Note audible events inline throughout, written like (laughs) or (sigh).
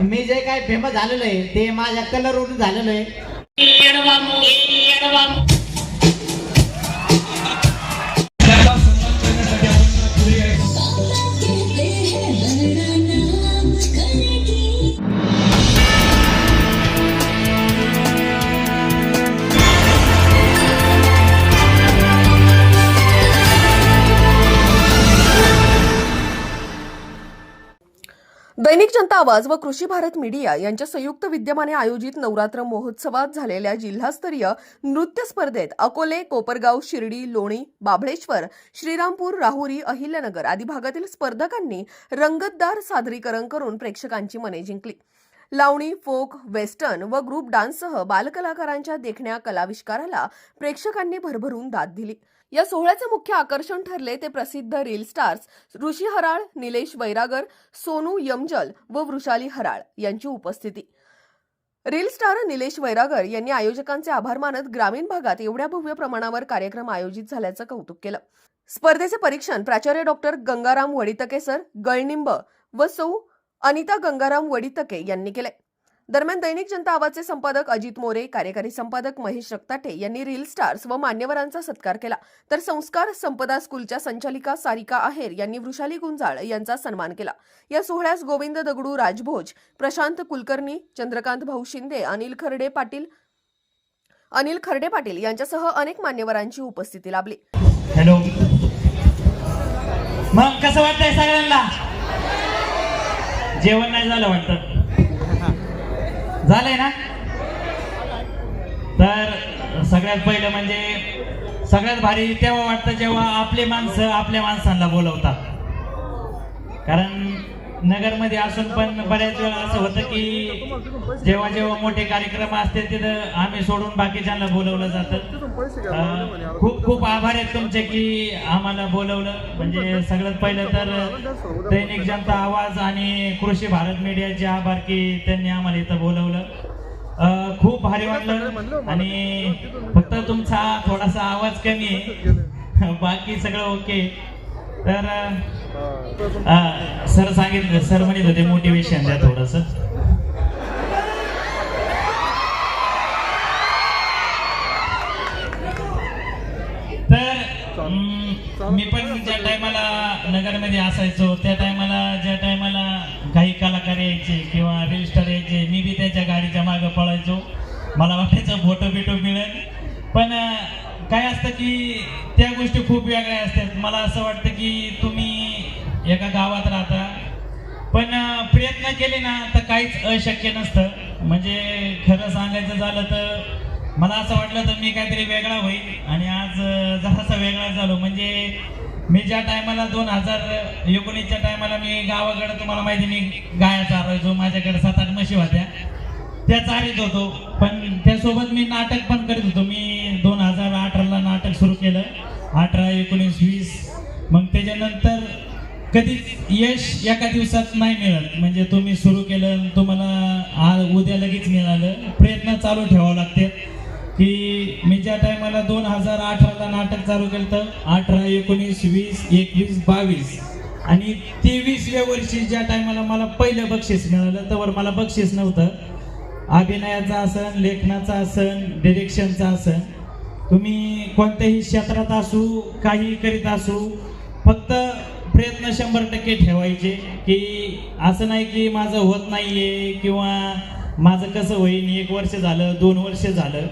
मी जे काय फेमस झालेलो आहे ते माझ्या कलरवरून झालेलं आहे. दैनिक जनता आवाज व कृषी भारत मीडिया यांच्या संयुक्त विद्यमाने आयोजित नवरात्र महोत्सवात झालेल्या जिल्हास्तरीय नृत्य स्पर्धेत अकोले कोपरगाव शिर्डी लोणी बाभळेश्वर श्रीरामपूर राहुरी अहिल्यानगर आदी भागातील स्पर्धकांनी रंगतदार सादरीकरण करून प्रेक्षकांची मने जिंकली. लावणी फोक वेस्टर्न व ग्रुप डान्ससह बालकलाकारांच्या देखण्या कलाविष्काराला प्रेक्षकांनी भरभरून दाद दिली. या सोहळ्याचे मुख्य आकर्षण ठरले ते प्रसिद्ध रील स्टार्स ऋषी हराळ निलेश वैरागर सोनू यमजल व वृषाली हराळ यांची उपस्थिती. रील स्टार निलेश वैरागर यांनी आयोजकांचे आभार मानत ग्रामीण भागात एवढ्या भव्य प्रमाणावर कार्यक्रम आयोजित झाल्याचं कौतुक केलं. स्पर्धेचे परीक्षण प्राचार्य डॉक्टर गंगाराम वडितके सर गळनिंब व सौ अनिता गंगाराम वडितके यांनी केले. दरम्यान दैनिक जनता आवाजचे संपादक अजित मोरे कार्यकारी संपादक महेश रक्ताटे यांनी रील स्टार्स व मान्यवरांचा सत्कार केला. तर संस्कार संपदा स्कूलच्या संचालिका सारिका आहेर यांनी वृषाली गुंजाळ यांचा सन्मान केला. या सोहळ्यास गोविंद दगडू राजभोज प्रशांत कुलकर्णी चंद्रकांत भाऊ शिंदे अनिल खर्डे पाटील अनिल खर्डे पाटील यांच्यासह अनेक मान्यवरांची उपस्थिती लाभली. हॅलो. मग कसं वाटतंय सगळ्यांना? जेवण नाही झालं वाटतं. झालंय ना? तर सगळ्यात पहिलं म्हणजे सगळ्यात भारी तेव्हा वाटतं जेव्हा आपले माणसं आपल्या माणसांना बोलवतात. कारण नगरमध्ये असून पण बऱ्याच वेळा असं होतं की जेव्हा जेव्हा मोठे कार्यक्रम असते तिथं आम्ही सोडून बाकीच्यांना बोलवलं जातं. खूप खूप आभार आहेत तुमचे की आम्हाला बोलवलं. म्हणजे सगळ्यात पहिलं तर दैनिक जनता आवाज आणि कृषी भारत मीडियाचे आभार की त्यांनी आम्हाला इथं बोलवलं. खूप भारी वाटलं आणि फक्त तुमचा थोडासा आवाज कमी आहे. बाकी सगळं ओके. तर सर सांगितलं सर म्हणत होते मोटिवेशन द्या थोडस. तर मी पण ज्या टायमाला नगरमध्ये असायचो त्या टायमाला ज्या टायमाला काही कलाकार यायचे किंवा रील स्टार यायचे मी बी त्यांच्या गाडीच्या मागं पळायचो. मला वाटायचं फोटो बिटो मिळेल. पण काय असतं की त्या गोष्टी खूप वेगळ्या असतात. मला असं वाटतं की तुम्ही एका गावात राहता. पण प्रयत्न केले ना तर काहीच अशक्य नसतं. म्हणजे खरं सांगायचं झालं तर मला असं वाटलं तर मी काहीतरी वेगळा होईल. आणि आज जसासा जरासा वेगळा झालो. म्हणजे मी ज्या टायमाला दोन हजार एकोणीसच्या टायमाला मी गावाकडं तुम्हाला माहिती मी गाया चालवायचो माझ्याकडे सात आठ म्हशी होत्या. त्या चारित होतो. पण त्यासोबत मी नाटक पण करीत होतो. मी दोन हजार आठ सुरू केलं. अठरा एकोणीस वीस. मग त्याच्यानंतर कधीच यश एका दिवसात नाही मिळत. म्हणजे तुम्ही सुरू केलं तुम्हाला आज उद्या लगेच मिळालं. प्रयत्न चालू ठेवावं लागते. की मी ज्या टायमाला दोन हजार अठराला नाटक चालू केलं तर अठरा एकोणीस वीस एकवीस बावीस. आणि तेवीसव्या वर्षी ज्या टायमाला मला पहिलं बक्षीस मिळालं तर मला बक्षीस नव्हतं. अभिनयाचा असन लेखनाचा असन डिरेक्शनचा असन तुम्ही कोणत्याही क्षेत्रात असू काही करीत असू फक्त प्रयत्न शंभर टक्के ठेवायचे की असं नाही की माझं होत नाही आहे किंवा माझं कसं होईन एक वर्ष झालं दोन वर्ष झालं.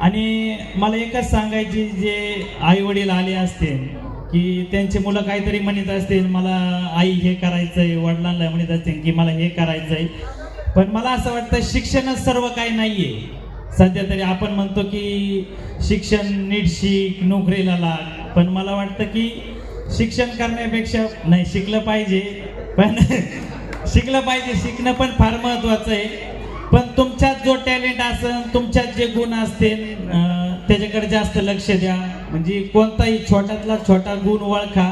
आणि मला एकच सांगायची जे आई वडील आले असतील की त्यांचे मुलं काहीतरी म्हणत असतील मला आई हे करायचं आहे वडिलांना म्हणत असतील की मला हे करायचं आहे पण मला असं वाटतं शिक्षणच सर्व काही नाही आहे सध्या तरी आपण म्हणतो की शिक्षण नीट शिक नोकरीला लाग. पण मला वाटतं की शिक्षण करण्यापेक्षा नाही शिकलं पाहिजे. पण (laughs) शिकलं पाहिजे शिकणं पण फार महत्वाचं आहे. पण तुमच्यात जो टॅलेंट असेल तुमच्यात जे गुण असतील त्याच्याकडे जास्त लक्ष द्या. म्हणजे कोणताही छोट्यातला छोटा गुण ओळखा.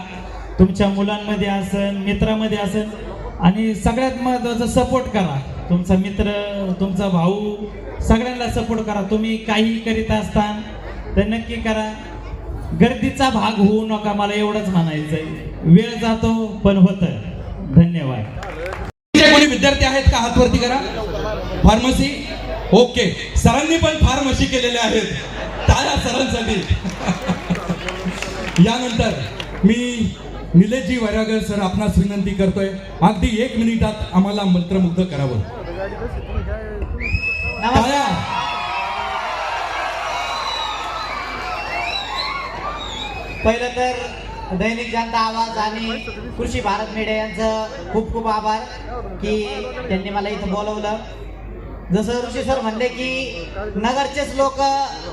तुमच्या मुलांमध्ये असेल मित्रामध्ये असेल आणि सगळ्यात महत्वाचं सपोर्ट करा. तुमचा मित्र तुमचा भाऊ सगळ्यांना सपोर्ट करा. तुम्ही काही करीत असता तर नक्की करा. गर्दीचा भाग होऊ नका मला एवढंच म्हणायचंय. वेळ जातो पण होतं. धन्यवाद. कोणी विद्यार्थी आहेत का? हात वरती करा. फार्मसी? ओके. सरांनी पण फार्मसी केलेले आहेत. तारा सरांसाठी. (laughs) यानंतर मी निलेशजी वैरागर सर आपणास विनंती करतोय. अगदी एक मिनिटात आम्हाला मंत्रमुग्ध करावं. पहिलं तर दैनिक जनता आवाज आणि कृषी भारत मीडिया यांचं खूप खूप आभार की त्यांनी मला इथं बोलवलं. जसं ऋषी सर म्हणले की नगरचेच लोक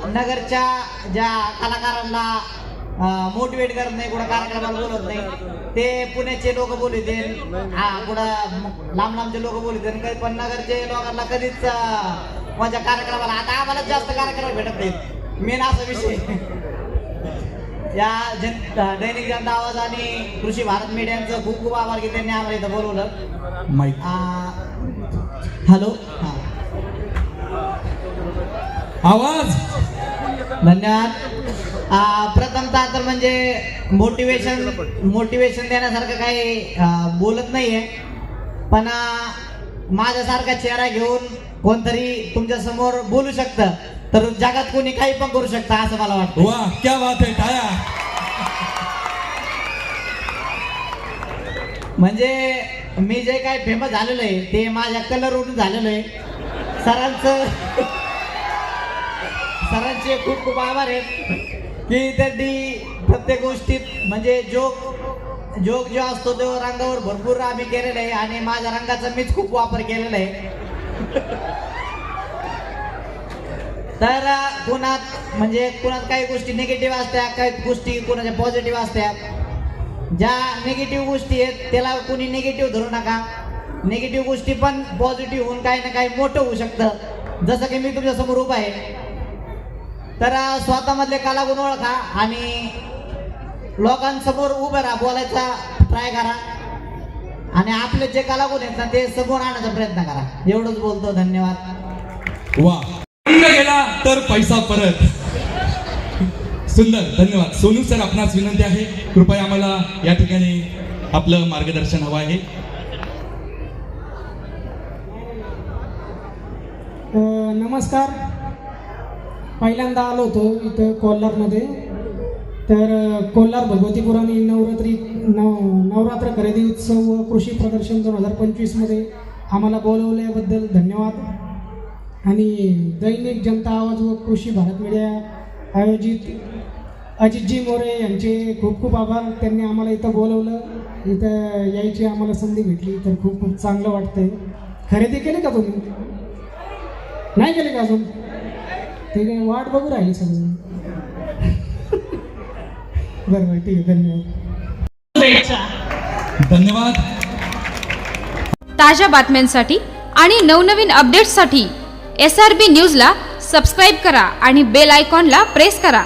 नगरच्या ज्या कलाकारांना मोटिवेट करत नाही कुठं कार्यक्रमाला बोलत नाही ते पुण्याचे लोक बोलत हा कुठं लांब लांबचे लोक बोलत कधी पण नगरचे लोकांना कधीच माझ्या कार्यक्रमाला आता आम्हाला जास्त कार्यक्रम भेटत नाहीत. मेन असा विषय. या जन दैनिक जनता आवाज आणि कृषी भारत मीडियांचं खूप खूप आभार की त्यांनी आम्हाला इथं बोलवलं. हॅलो. आवाज. धन्यवाद. प्रथमतः तर म्हणजे मोटिवेशन मोटिवेशन देण्यासारखं काही बोलत नाहीये. पण आ, माझ्यासारखा चेहरा घेऊन कोणतरी तुमच्यासमोर बोलू शकतं. तर जगात कोणी काही पण करू शकतं असं मला वाटतं. वा क्या बात आहे टाळ्या. म्हणजे मी जे काही फेमस झालेलो आहे ते माझ्या कलरवरून झालेलो आहे. सरांचं सरांचे खूप खूप आभार आहेत. की त्यांनी प्रत्येक गोष्टीत म्हणजे जोक जोक जो असतो तो रंगावर भरपूर आम्ही केलेला आहे आणि माझ्या रंगाचा मीच खूप वापर केलेला आहे. तर कुणात म्हणजे कुणात काही गोष्टी निगेटिव्ह असत्या काही गोष्टी कुणाच्या पॉझिटिव्ह असत्या ज्या निगेटिव्ह गोष्टी आहेत त्याला कोणी निगेटिव्ह धरू नका. निगेटिव्ह गोष्टी पण पॉझिटिव्ह होऊन काही ना काही मोठं होऊ शकतं. जसं की मी तुमच्यासमोर उभा आहे. तर स्वतःमधले कलागुण ओळखा आणि लोकांसमोर उभं राहा बोलायचा ट्राय करा. आणि आपले जे कलागुण आहेत ना ते समोर आणण्याचा प्रयत्न करा. एवढंच बोलतो धन्यवाद. वा. रंग गेला तर पैसा परत. सुंदर धन्यवाद. सोनू सर आपणास विनंती आहे कृपया आम्हाला या ठिकाणी आपलं मार्गदर्शन हवं आहे. नमस्कार. पहिल्यांदा आलो होतो इथं कोल्हारमध्ये. तर कोल्हार भगवतीपुराणी नवरात्री नव नवरात्र खरेदी उत्सव व कृषी प्रदर्शन दोन हजार पंचवीसमध्ये आम्हाला बोलवल्याबद्दल धन्यवाद. आणि दैनिक जनता आवाज व कृषी भारत मीडिया आयोजित अजितजी मोरे यांचे खूप खूप आभार. त्यांनी आम्हाला इथं बोलवलं. इथं यायची आम्हाला संधी भेटली. तर खूप खूप चांगलं वाटतंय. खरेदी केली का तुम्ही? नाही केली का अजून? ते काय वाट बघू राहिली सगळं बरं बरं ठीक आहे धन्यवाद. धन्यवाद. ताज्या बातम्यांसाठी आणि नवनवीन अपडेट्ससाठी एस आर बी न्यूजला सबस्क्राईब करा आणि बेल आयकॉनला प्रेस करा.